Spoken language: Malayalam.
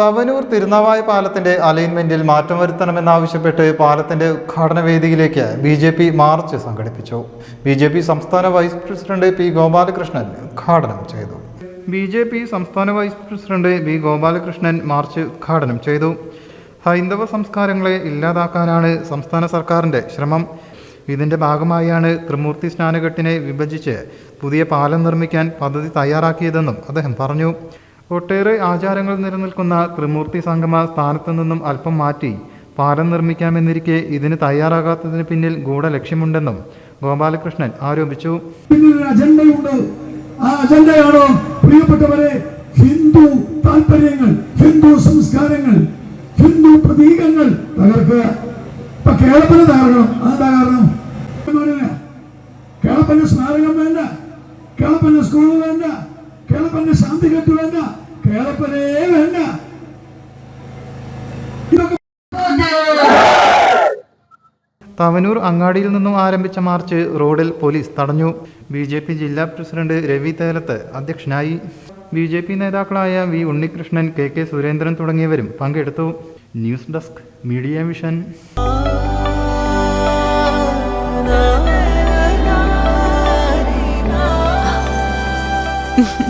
തവനൂർ തിരുനാവായ പാലത്തിന്റെ അലൈൻമെന്റിൽ മാറ്റം വരുത്തണമെന്നാവശ്യപ്പെട്ട് പാലത്തിന്റെ ഉദ്ഘാടന വേദിയിലേക്ക് ബി ജെ പി മാർച്ച് സംഘടിപ്പിച്ചു. ബി ജെ പി സംസ്ഥാന വൈസ് പ്രസിഡന്റ് പി ഗോപാലകൃഷ്ണൻ ഉദ്ഘാടനം ചെയ്തു. ബി ജെ പി സംസ്ഥാന vice president B Gopalakrishnan march ഉദ്ഘാടനം ചെയ്തു. ഹൈന്ദവ സംസ്കാരങ്ങളെ ഇല്ലാതാക്കാനാണ് സംസ്ഥാന സർക്കാരിന്റെ ശ്രമം. ഇതിന്റെ ഭാഗമായാണ് ത്രിമൂർത്തി സ്നാനഘട്ടിനെ വിഭജിച്ച് പുതിയ പാലം നിർമ്മിക്കാൻ പദ്ധതി തയ്യാറാക്കിയതെന്നും അദ്ദേഹം പറഞ്ഞു. ഒട്ടേറെ ആചാരങ്ങൾ നിലനിൽക്കുന്ന ത്രിമൂർത്തി സംഗമ സ്ഥാനത്തു നിന്നും അല്പം മാറ്റി പാലം നിർമ്മിക്കാമെന്നിരിക്കെ ഇതിന് തയ്യാറാകാത്തതിന് പിന്നിൽ ഗൂഢലക്ഷ്യമുണ്ടെന്നും ഗോപാലകൃഷ്ണൻ ആരോപിച്ചു. പിന്നിലൊരു അജണ്ടയുണ്ട്. ആ അജണ്ടയാണോ? പ്രിയപ്പെട്ടവരെ ഹിന്ദു താല്പര്യങ്ങൾ ഹിന്ദു സംസ്കാരങ്ങൾ ഹിന്ദു പ്രതീകങ്ങൾ തകർക്കുക. ഇപ്പൊ കേളപ്പന് തകർക്കണം അതെന്താ കാരണം? കേളപ്പന്റെ കേളപ്പന് സ്മാരകം വേണ്ട. കേളപ്പന്റെ സ്കൂൾ വേണ്ട. കേളപ്പന്റെ ശാന്തി കെട്ട് വേണ്ട. കേളപ്പനേ വേണ്ട. തവനൂർ അങ്ങാടിയിൽ നിന്നും ആരംഭിച്ച മാർച്ച് റോഡിൽ പോലീസ് തടഞ്ഞു. ബി ജെ പി ജില്ലാ പ്രസിഡന്റ് രവി തേലത്ത് അധ്യക്ഷനായി. ബി ജെ പി നേതാക്കളായ V Unnikrishnan K K Surendran തുടങ്ങിയവരും പങ്കെടുത്തു. News desk media vision.